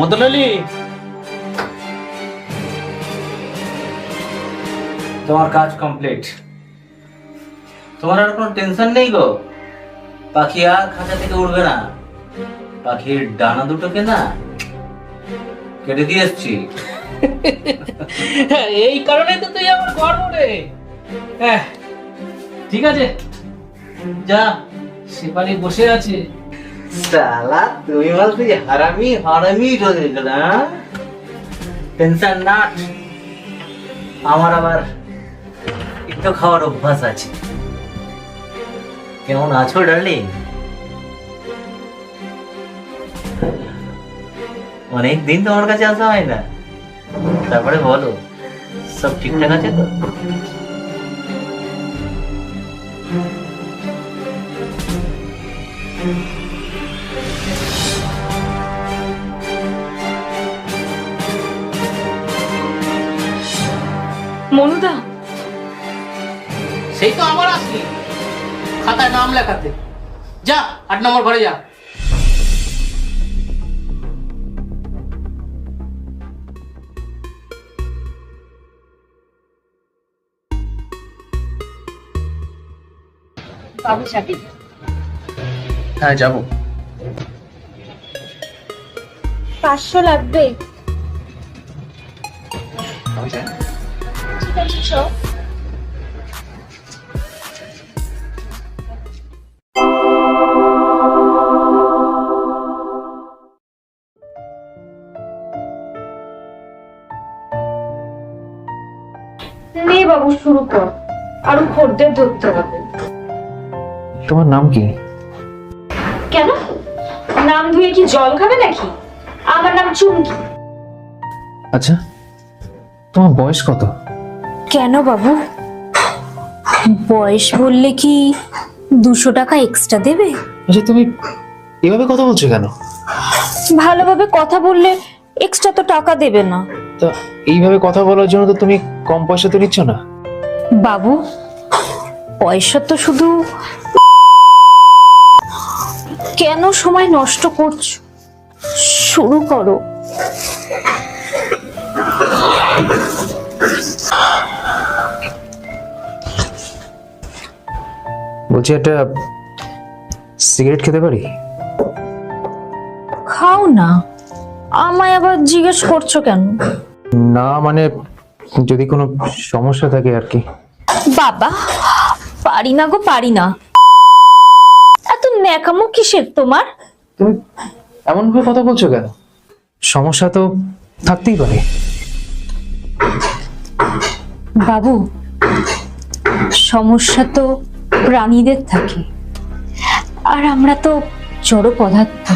মদলালি তোমার কাজ কমপ্লিট তোমার আর কোনো টেনশন নেই গো? পাখি আর খাঁচা থেকে উড়বে না। পাখির ডানা দুটোকে না কেটে দিয়ে এসছি। এই কারণে তো তুই আমার গর্ব রে। ঠিক আছে। যা, সেপালি বসে আছে। সালা তুমি বলতে যে হারামি হারামি রয়ে টেনশন না আমার আবার একটু খাওয়ার অভ্যাস আছে কেমন আছো ডার্লিং অনেক দিন তোমার কাছে আসা হয় না তারপরে বলো সব ঠিকঠাক আছে তো মনুদা। সেই তো আমার আসলি। খাতায় নাম লেখাতে। যা আট নম্বর ঘরে যা। বাবু হ্যাঁ যাব। পাঁচশো লাগবে। আমি যাই ঠিক আছে নে বাবু শুরু কর। আরও খদ্দের ধরতে হবে। তোমার নাম কি? কেন? নাম ধুয়ে কি জল খাবে নাকি? আমার নাম চুমকি। আচ্ছা তোমার বয়স কত? কেন বাবু? বয়স বললে কি দুশো টাকা এক্সট্রা দেবে? আচ্ছা তুমি এভাবে কথা বলছো কেন? ভালোভাবে কথা বললে এক্সট্রা তো টাকা দেবে না। তা এইভাবে কথা বলার জন্য তো তুমি কম পয়সা তো নিচ্ছ না। বাবু পয়সা তো শুধু কেন সময় নষ্ট করছ? শুরু করো। বলছি একটা সিগারেট খেতে পারি? খাও না। আমায় আবার জিজ্ঞেস করছ কেন? না মানে যদি কোনো সমস্যা থাকে আর কি। বাবা পারি না গো পারি না। এত ন্যাকামো কিসের তোমার? তুমি এমন ভাবে কথা বলছো কেন? সমস্যা তো থাকতেই পারে। বাবু সমস্যা তো প্রাণীদের থাকে। আর আমরা তো জড় পদার্থ।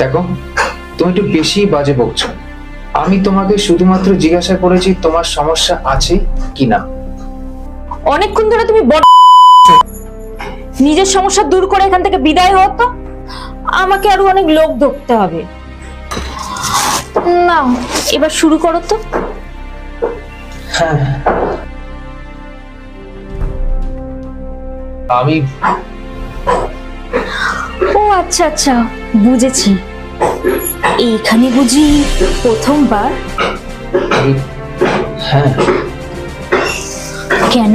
দেখো তুমি একটু বেশি বাজে বকছো। আমি তোমাকে শুধুমাত্র জিজ্ঞাসা করেছি তোমার সমস্যা আছে কি না অনেকক্ষণ ধরে তুমি বড় নিজের সমস্যা দূর করে এখান থেকে বিদায় হও তো। আমাকে আরও অনেক লোক ধরতে হবে। না এবার শুরু করো তো। হ্যাঁ। আমি ও আচ্ছা আচ্ছা বুঝেছি। এইখানে বুঝি প্রথমবার? হ্যাঁ। কেন?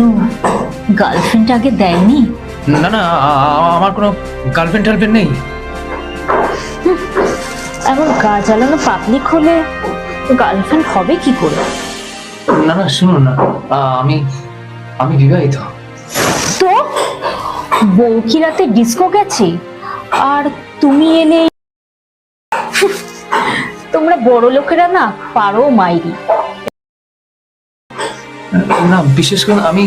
গার্লফ্রেন্ড আগে দেয়নি? না না আমার কোনো গার্লফ্রেন্ড টার্লফ্রেন্ড নেই। এমন গা জ্বালানো পাবলিক হলে গার্লফ্রেন্ড হবে কি করে? না না শুনুন না। আমি আমি বিবাহিত। তো? বউ কি রাতে ডিস্কো গেছে? আর তুমি এলে তোমরা বড় লোকেরা না পারো মাইরি। না বিশেষ করে আমি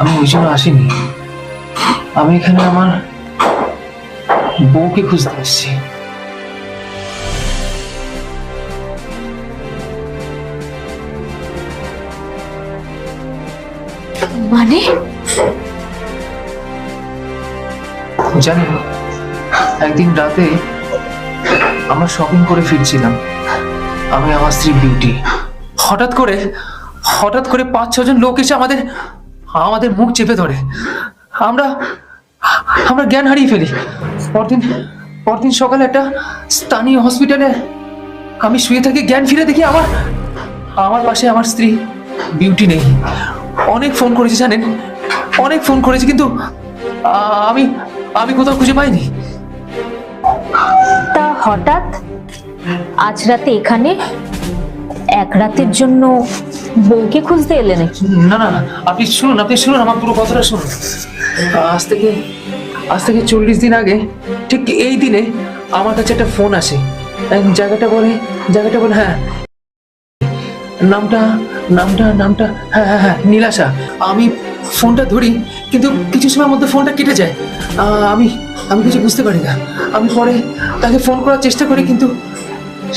আমি ওই জন্য আসিনি। আমি এখানে আমার বউকে খুঁজতে এসেছি। মানে? জানেন, একদিন রাতে আমরা শপিং করে ফিরছিলাম। আমি, আমার স্ত্রী বিউটি। হঠাৎ করে হঠাৎ করে পাঁচ, ছজন লোক এসে আমাদের আমাদের মুখ চেপে ধরে। আমরা আমরা জ্ঞান হারিয়ে ফেলি। পরদিন পরদিন সকালে একটা স্থানীয় হসপিটালে আমি শুয়ে থাকি, জ্ঞান ফিরে দেখি আমার আমার পাশে আমার স্ত্রী বিউটি নেই। অনেক ফোন করেছি, জানেন? অনেক ফোন করেছি, কিন্তু আমি আমি কোথাও খুঁজে পাইনি। তা হঠাৎ আজ রাতে এখানে এক রাতের জন্য বউকে খুঁজতে এলে নাকি? না না না, আপনি শুনুন আপনি শুনুন আমার পুরো কথাটা শুনুন। আজ থেকে আজ থেকে চল্লিশ দিন আগে ঠিক এই দিনে আমার কাছে একটা ফোন আসে। জায়গাটা বলে জায়গাটা বলে হ্যাঁ। নামটা নামটা নামটা হ্যাঁ হ্যাঁ হ্যাঁ নীলাশা। আমি ফোনটা ধরি, কিন্তু কিছু সময়ের মধ্যে ফোনটা কেটে যায়। আমি আমি কিছু বুঝতে পারি না। আমি পরে তাকে ফোন করার চেষ্টা করি, কিন্তু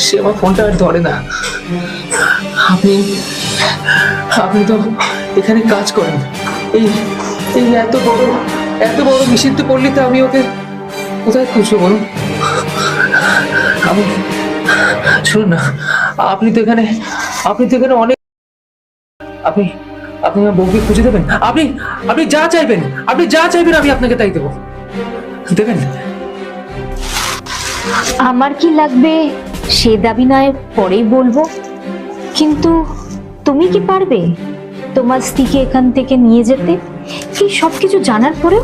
সে আমার ফোনটা আর ধরে না। আপনি আপনি তো এখানে কাজ করেন। এই এই এত বড় এত বড় নিষিদ্ধ পল্লীতে আমি ওকে কোথায় খুঁজবো বলুন? আমি, শুনুন না, আপনি তো এখানে, আপনি তো এখানে অনেক, আপনি আপনি আমার বউকে খুঁজে দেবেন? আপনি আপনি যা চাইবেন আপনি যা চাইবেন আমি আপনাকে তাই দেবো। দেবেন? আমার কি লাগবে সে দাবি নয় পরেই বলব। কিন্তু তুমি কি পারবে তোমার স্ত্রীকে এখান থেকে নিয়ে যেতে? কি সব কিছু জানার পরেও?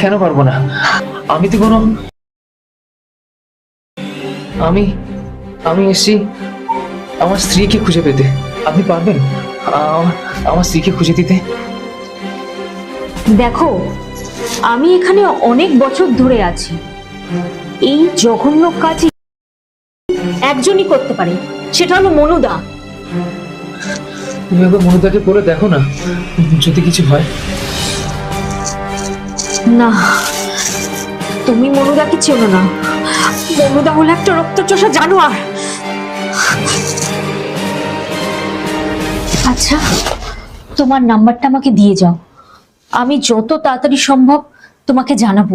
কেন পারব না? আমি তো কোনো আমি আমি এসছি আমার স্ত্রীকে খুঁজে পেতে। আপনি পারবেন? আমার স্ত্রীকে খুঁজে দিতে? দেখো আমি এখানে অনেক বছর ধরে আছি। এই জঘন্য কাজ একজনই করতে পারে সেটা হলো মনুদা। তুমি একবার মনুদাকে বলে দেখো না যদি কিছু হয়। না তুমি মনুদাকে চেনো না। মনুদা হলো একটা রক্তচোষা জানোয়ার। আচ্ছা তোমার নাম্বারটা আমাকে দিয়ে যাও। আমি যত তাড়াতাড়ি সম্ভব তোমাকে জানাব।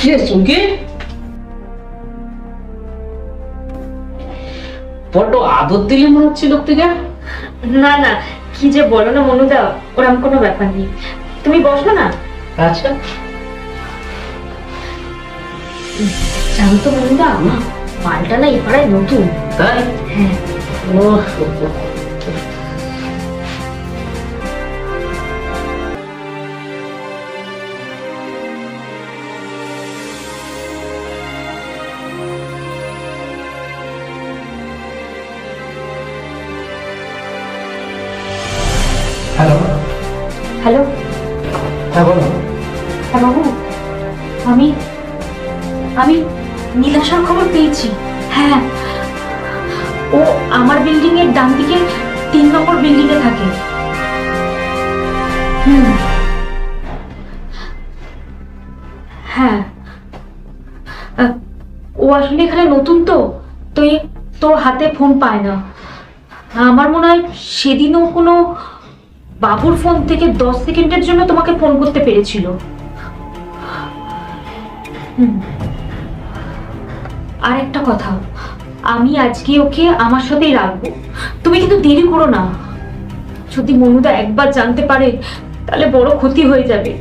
কি বড্ড আদর দিলে মনে হচ্ছে লোকটিকে না না কি যে বলো না মনুদা ওরম কোনো ব্যাপার নেই। তুমি বসো না। আচ্ছা। জানো তো মনুদা মালটা না এই পাড়ায় নতুন। তাই? হ্যাঁ। ও খবর পেয়েছি। হ্যাঁ। ও আমার বিল্ডিং এর ডান দিকে তিন নম্বর বিল্ডিং এ থাকে। হুম। হ্যাঁ। ও আসলে এখানে নতুন তো তো এই- তো হাতে ফোন পায় না। আমার মনে হয় সেদিনও কোনো বাবুর ফোন থেকে দশ সেকেন্ডের জন্য তোমাকে ফোন করতে পেরেছিল। হুম। আর একটা কথা। আমি আজকে ওকে আমার সাথেই রাখব। তুমি কিন্তু দেরি করো না। যদি মনুদা একবার জানতে পারে তাহলে বড় ক্ষতি হয়ে যাবে।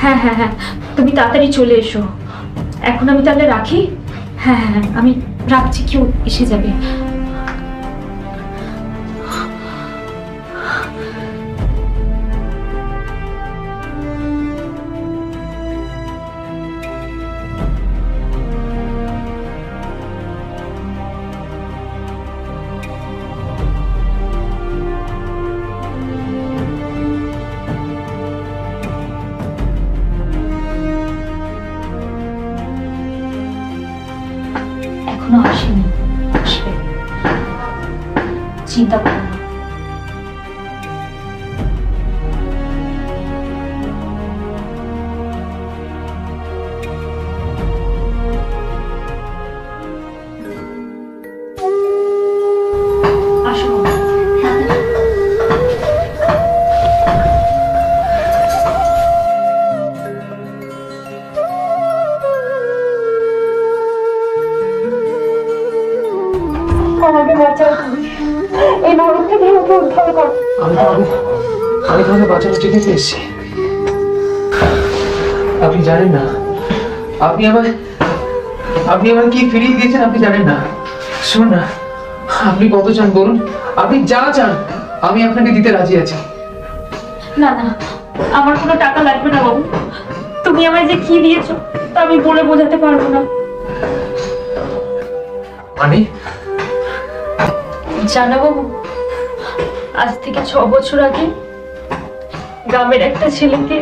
হ্যাঁ হ্যাঁ হ্যাঁ তুমি তাড়াতাড়ি চলে এসো। এখন আমি তাহলে রাখি? হ্যাঁ হ্যাঁ হ্যাঁ, আমি রাখছি কেউ এসে যাবে। বাঁচানোর জন্য এসেছি। আপনি জানেন না আপনি আমার আপনি আমার কি ফিরিয়ে দিয়েছেন আপনি জানেন না। শুনুন না আপনি কত চান বলুন? আপনি যা চান আমি আপনাকে দিতে রাজি আছি। না না আমার কোনো টাকা লাগবে না বাবু। তুমি আমায় যে কি দিয়েছ তা আমি বলে বোঝাতে পারব না। মানে? জানা বাবু আজ থেকে ছ বছর আগে গ্রামের একটা ছেলেকে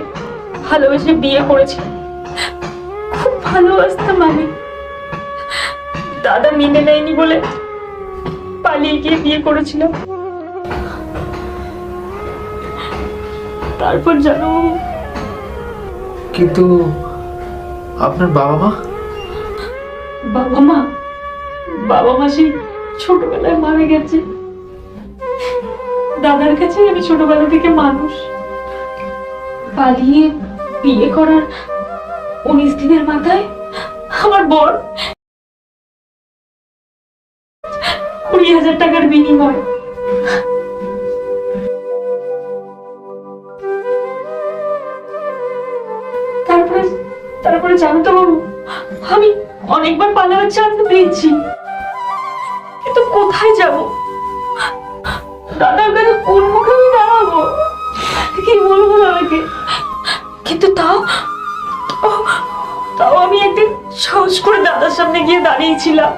ভালোবেসে বিয়ে করেছে। খুব ভালোবাসতাম আমি। দাদা মেনে নেয়নি বলে পালিয়ে গিয়ে বিয়ে করেছিলাম। তারপর জানো কিন্তু আপনার বাবা মা? বাবা মা বাবা মা সেই ছোটবেলায় মারা গেছে। দাদার কাছে আমি ছোটবেলা থেকে মানুষ। পালিয়ে বিয়ে করার উনিশ দিনের মাথায় আমার বর কুড়ি হাজার টাকার বিনিময়। তারপরে তারপরে জানো তো বাবু আমি অনেকবার পালাবার চান্স পেয়েছি। কিন্তু কোথায় যাব? আমি একদিন সাহস করে দাদার সামনে গিয়ে দাঁড়িয়েছিলাম।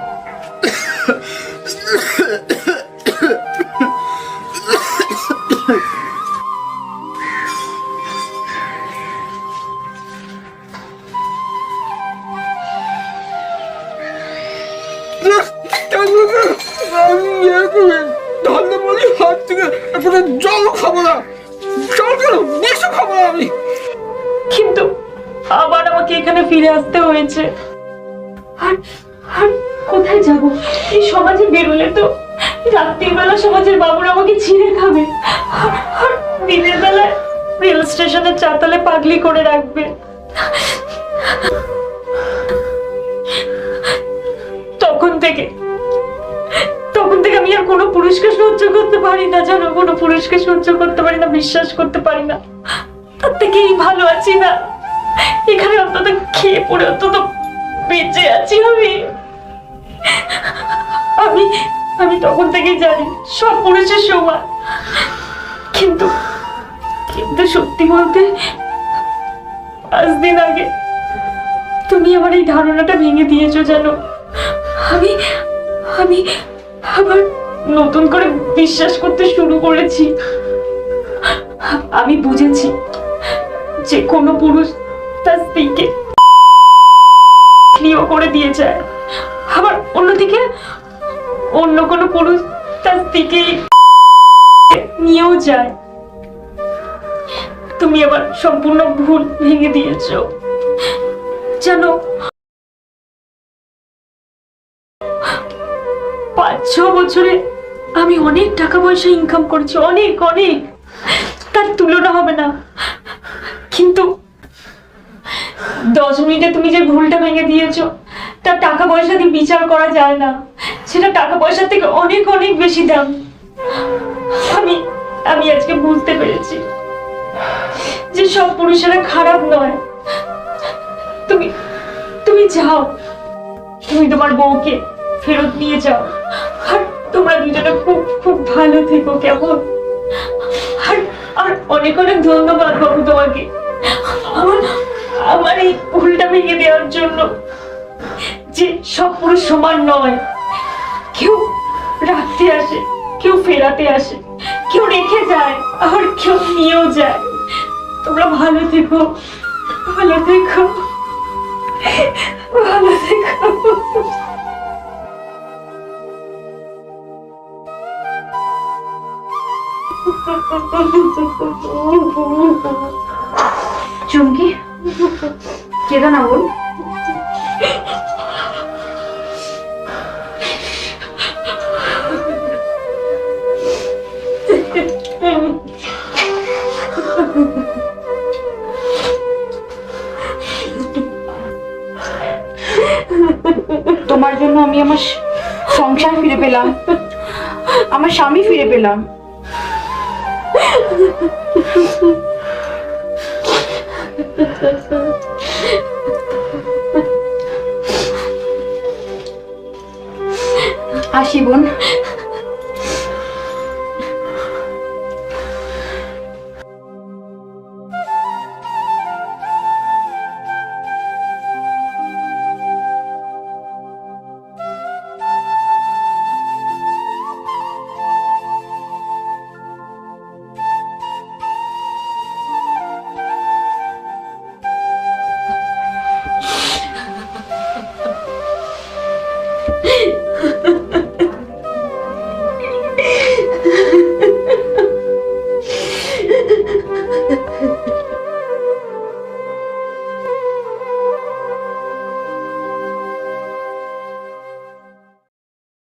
থেকে জল খাব না। ফিরে আসতে হয়েছে। আর কোথায় যাব? এই সমাজে বেরোলে তো রাত্রির বেলা সমাজের বাবুরা আমাকে ছিঁড়ে খাবে। আর দিনের বেলায় রেল স্টেশনের চাতালে পাগলি করে রাখবে। তখন থেকে তখন থেকে আমি আর কোনো পুরুষকে সহ্য করতে পারি না, জানো? কোনো পুরুষকে সহ্য করতে পারি না, বিশ্বাস করতে পারি না। তার থেকেই ভালো আছি না। এখানে অন্তত খেয়ে পড়ে অন্তত বেঁচে আছি আমি। আমি আমি তখন থেকেই জানি সব পুরুষের সমান কিন্তু কিন্তু সত্যি বলতে, পাঁচ দিন আগে তুমি আমার এই ধারণাটা ভেঙে দিয়েছ জানো। আমি আমি আবার নতুন করে বিশ্বাস করতে শুরু করেছি। আমি বুঝেছি যে কোনো পুরুষ তার স্ত্রীকে করে দিয়ে যায় আবার অন্যদিকে অন্য কোনো পুরুষ তার স্ত্রীকে নিয়েও যায়। তুমি আবার সম্পূর্ণ ভুল ভেঙে দিয়েছ। পাঁচ, ছ বছরে আমি অনেক টাকা পয়সা ইনকাম করেছি, অনেক অনেক। তার তুলনা হবে না। কিন্তু দশ মিনিটে তুমি যে ভুলটা ভেঙে দিয়েছ, তার টাকা পয়সা দিয়ে বিচার করা যায় না। সেটা টাকা পয়সার থেকে অনেক অনেক বেশি দাম। আমি আমি আজকে বুঝতে পেরেছি যে সব পুরুষেরা খারাপ নয়। তুমি তুমি যাও। তুমি তোমার বউকে ফেরত নিয়ে যাও। আর তোমরা দুজনে খুব খুব ভালো থেকো, কেমন? আর আর অনেক অনেক ধন্যবাদ বাবু তোমাকে। আমার আমার এই ভুলটা ভেঙে দেওয়ার জন্য যে সব পুরুষ সমান নয়। কেউ রাখতে আসে, কেউ ফেরাতে আসে, কেউ রেখে যায় আবার কেউ নিয়েও যায়। তোমরা ভালো থেকো ভালো থেকো। কেদা না বল। তোমার জন্য আমি আমার সংসার ফিরে পেলাম। আমার স্বামী ফিরে পেলাম। আসি বোন